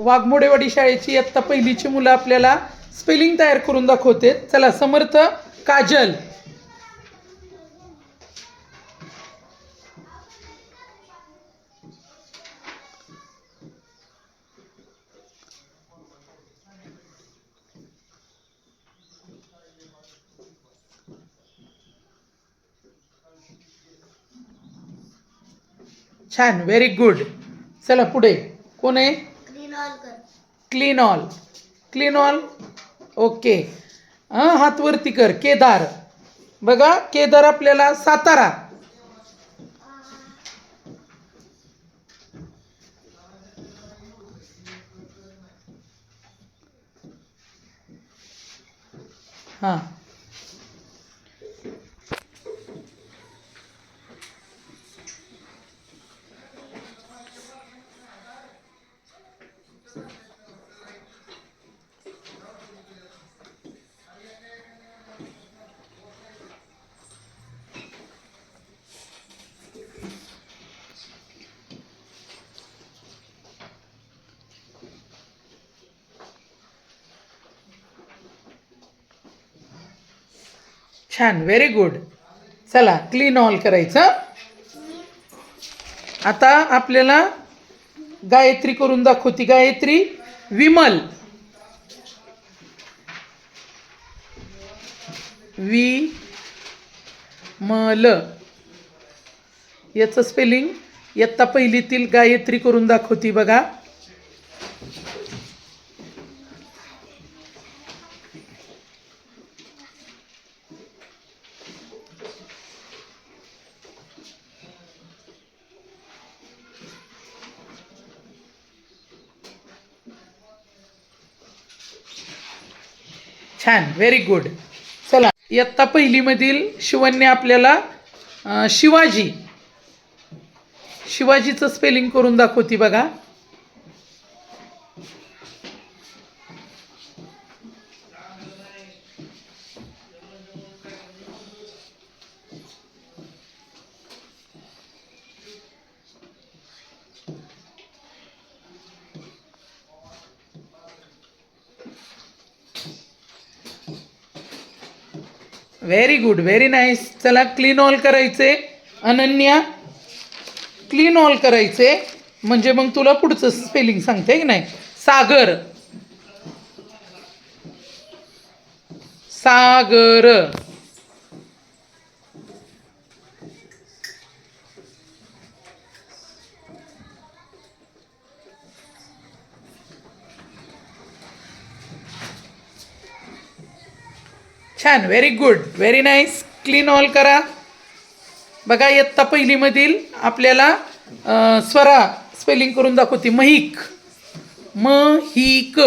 वाघमोडेवाडी शाळेची आत्ता पहिलीची मुलं आपल्याला स्पेलिंग तयार करून दाखवते. चला समर्थ काजल. छान व्हेरी गुड चला पुढे. कोण आहे? Clean all clean all okay हां हातवरती कर. केदार. बघा केदार आपल्याला सातारा. हां. छान व्हेरी गुड चला क्लीन ऑल करायचं. आता आपल्याला गायत्री करून दाखवती. गायत्री विमल. वि मल याचं स्पेलिंग इयत्ता पहिलीतील गायत्री करून दाखवती बघा. छान व्हेरी गुड चला इयत्ता पहिलीमधील शिवन्य आपल्याला शिवाजी. शिवाजीचं स्पेलिंग करून दाखवती बघा. व्हेरी गुड व्हेरी नाईस चला क्लीन ऑल करायचे. अनन्या क्लीन ऑल करायचे. म्हणजे मग तुला पुढचं स्पेलिंग सांगते की नाही? सागर. सागर. छान very good very nice clean all करा. बघा इयत्ता पहिलीमधील आपल्याला स्वरा स्पेलिंग करून दाखवते. महिक. म ही क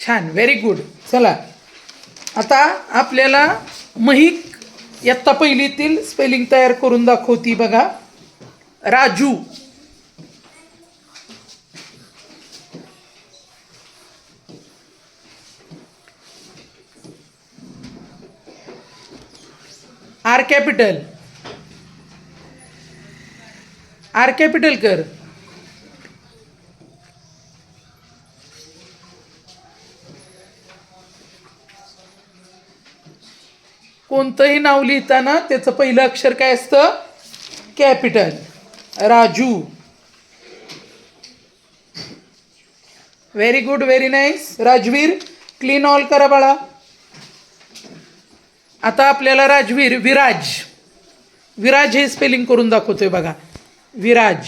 छान व्हेरी गुड चला. आता आपल्याला महिक इयत्ता पहिलीतील स्पेलिंग तयार करून दाखवती बघा. Raju. R capital R capital कर. कोणतंही नाव लिहिताना त्याचं पहिलं अक्षर काय असतं? Capital. Raju. Very good very nice Rajveer clean all करा बाळा. आता आपल्याला राजवीर विराज. विराज हे स्पेलिंग करून दाखवतोय बघा. विराज.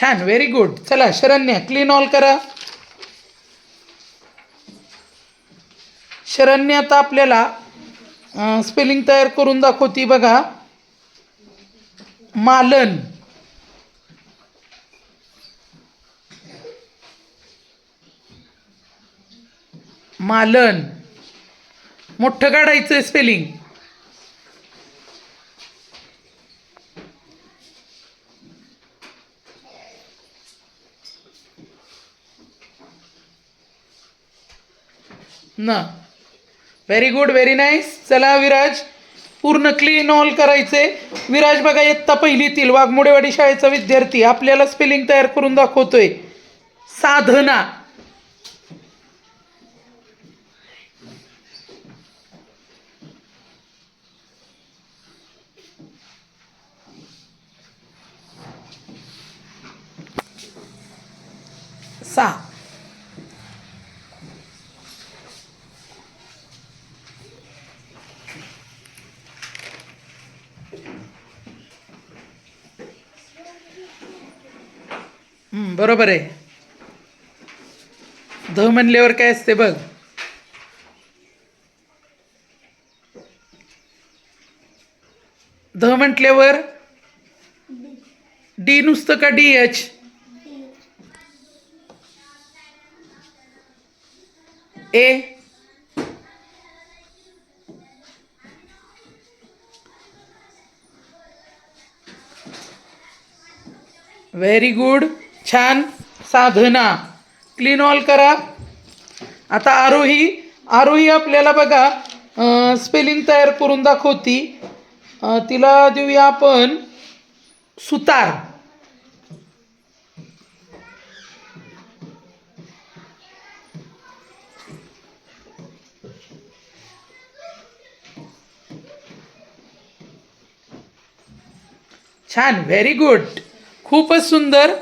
छान व्हेरी गुड चला शरण्या क्लीन ऑल करा. शरण्य आता आपल्याला स्पेलिंग तयार करून दाखवती बघा. मालन. मालन. मोठं काढायचं स्पेलिंग ना. व्हेरी गुड व्हेरी नाईस चला विराज पूर्ण क्लीन ऑल करायचे. विराज बघा इयत्ता पहिलीतील वाघमोडेवाडी शाळेचा विद्यार्थी आपल्याला स्पेलिंग तयार करून दाखवतोय. साधना सा हं, बरोबर आहे. ध म्हणल्यावर काय असते बघ. ध म्हटल्यावर डी नुसतं का D H? A. Very good छान साधना. क्लीन ऑल करा. आता आरोही आरोही आपल्याला बघा स्पेलिंग तयार करून दाखवती. तिला देऊया आपण सुतार. छान व्हेरी गुड खूपच सुंदर.